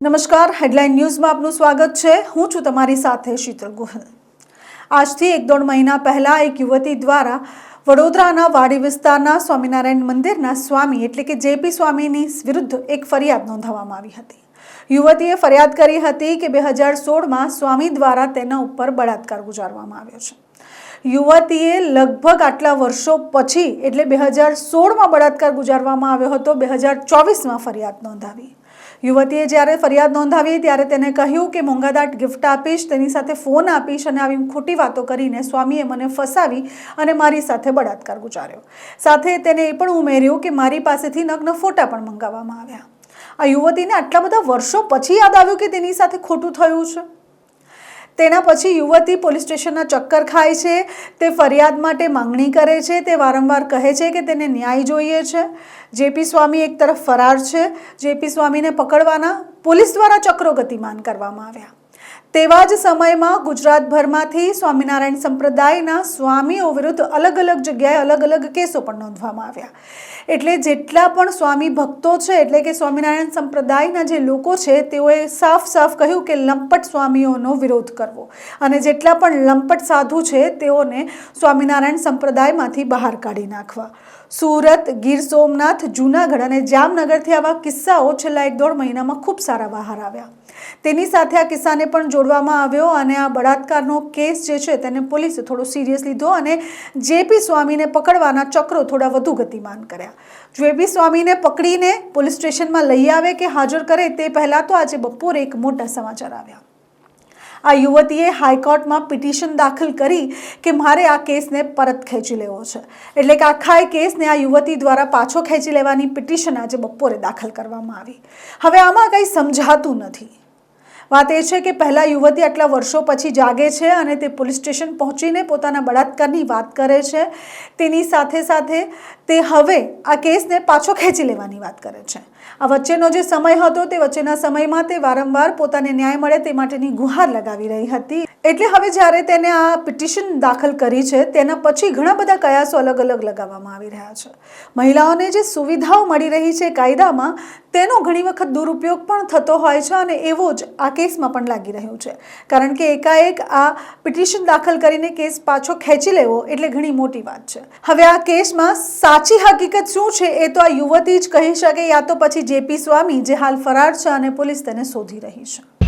નમસ્કાર, હેડલાઇન ન્યૂઝમાં આપનું સ્વાગત છે. હું છું તમારી સાથે શીતલ ગોહલ. આજથી એક દોઢ મહિના પહેલાં એક યુવતી દ્વારા વડોદરાના વાડી વિસ્તારના સ્વામિનારાયણ મંદિરના સ્વામી એટલે કે જેપી સ્વામીની વિરુદ્ધ એક ફરિયાદ નોંધાવવામાં આવી હતી. યુવતીએ ફરિયાદ કરી હતી કે બે હજાર સોળમાં સ્વામી દ્વારા તેના ઉપર બળાત્કાર ગુજારવામાં આવ્યો છે. યુવતીએ લગભગ આટલા વર્ષો પછી, એટલે બે હજાર સોળમાં બળાત્કાર ગુજારવામાં આવ્યો હતો, બે હજાર ચોવીસમાં ફરિયાદ નોંધાવી. યુવતીએ જ્યારે ફરિયાદ નોંધાવી ત્યારે તેને કહ્યું કે, મોંઘાદાટ ગિફ્ટ આપીશ, તેની સાથે ફોન આપીશ અને આવી ખોટી વાતો કરીને સ્વામીએ મને ફસાવી અને મારી સાથે બળાત્કાર ગુજાર્યો. સાથે તેને એ પણ ઉમેર્યું કે, મારી પાસેથી નગ્ન ફોટા પણ મંગાવવામાં આવ્યા. આ યુવતીને આટલા બધા વર્ષો પછી યાદ આવ્યું કે તેની સાથે ખોટું થયું છે. તેના પછી યુવતી પોલીસ સ્ટેશનના ચક્કર ખાય છે, તે ફરિયાદ માટે માંગણી કરે છે, તે વારંવાર કહે છે કે તેને ન્યાય જોઈએ છે. જેપી સ્વામી એક તરફ ફરાર છે જેપી સ્વામીને પકડવાના પોલીસ દ્વારા ચક્રો ગતિમાન કરવામાં આવ્યા. તેવા જ સમયમાં ગુજરાતભરમાંથી સ્વામિનારાયણ સંપ્રદાયના સ્વામીઓ વિરુદ્ધ અલગ અલગ જગ્યાએ અલગ અલગ કેસો પણ નોંધવામાં આવ્યા. એટલે જેટલા પણ સ્વામી ભક્તો છે, એટલે કે સ્વામિનારાયણ સંપ્રદાયના જે લોકો છે, તેઓએ સાફ સાફ કહ્યું કે લંપટ સ્વામીઓનો વિરોધ કરવો. અને જેટલા પણ લંપટ સાધુ છે, તેઓને સ્વામિનારાયણ સંપ્રદાયમાંથી બહાર કાઢી નાખવા. સુરત, ગીર સોમનાથ, જૂનાગઢ અને જામનગરથી આવા કિસ્સાઓ છેલ્લા એક દોઢ મહિનામાં ખૂબ સારા બહાર આવ્યા. તેની સાથે આ કિસ્સાને પણ જોડવામાં આવ્યો અને આ બળાત્કારનો કેસ જે છે તેને પોલીસે થોડો સિરિયસ લીધો અને જેપી સ્વામીને પકડવાના ચક્રો થોડા વધુ ગતિમાન કર્યા. જેપી સ્વામીને પકડીને પોલીસ સ્ટેશનમાં લઈ આવે કે હાજર કરે તે પહેલાં તો આજે બપોરે એક મોટા સમાચાર આવ્યા. આ યુવતીએ હાઈકોર્ટમાં પિટિશન દાખલ કરી કે મારે આ કેસને પરત ખેંચી લેવો છે. એટલે કે આખા એ કેસને આ યુવતી દ્વારા પાછો ખેંચી લેવાની પિટિશન આજે બપોરે દાખલ કરવામાં આવી. હવે આમાં કંઈ સમજાતું નથી. વાત એ છે કે પહેલાં યુવતી આટલા વર્ષો પછી જાગે છે અને તે પોલીસ સ્ટેશન પહોંચીને પોતાના બળાત્કારની વાત કરે છે. તેની સાથે સાથે તે હવે આ કેસને પાછો ખેંચી લેવાની વાત કરે છે. આ વચ્ચેનો જે સમય હતો તે વચ્ચેના સમયમાં તે વારંવાર પોતાને ન્યાય મળે તે માટેની ગુહાર લગાવી રહી હતી. એટલે હવે જ્યારે તેને આ પિટિશન દાખલ કરી છે, તેના પછી ઘણા બધા કયાસો અલગ અલગ લગાવવામાં આવી રહ્યા છે. મહિલાઓને જે સુવિધાઓ મળી રહી છે કાયદામાં, તેનો ઘણી વખત દુરુપયોગ પણ થતો હોય છે અને એવો જ આ કેસમાં પણ લાગી રહ્યું છે. કારણ કે એકાએક આ પિટિશન દાખલ કરીને કેસ પાછો ખેંચી લેવો એટલે ઘણી મોટી વાત છે. હવે આ કેસમાં સાચી હકીકત શું છે એ તો આ યુવતી જ કહી શકે, યા તો પછી જેપી સ્વામી જે હાલ ફરાર છે અને પોલીસ તેને શોધી રહી છે.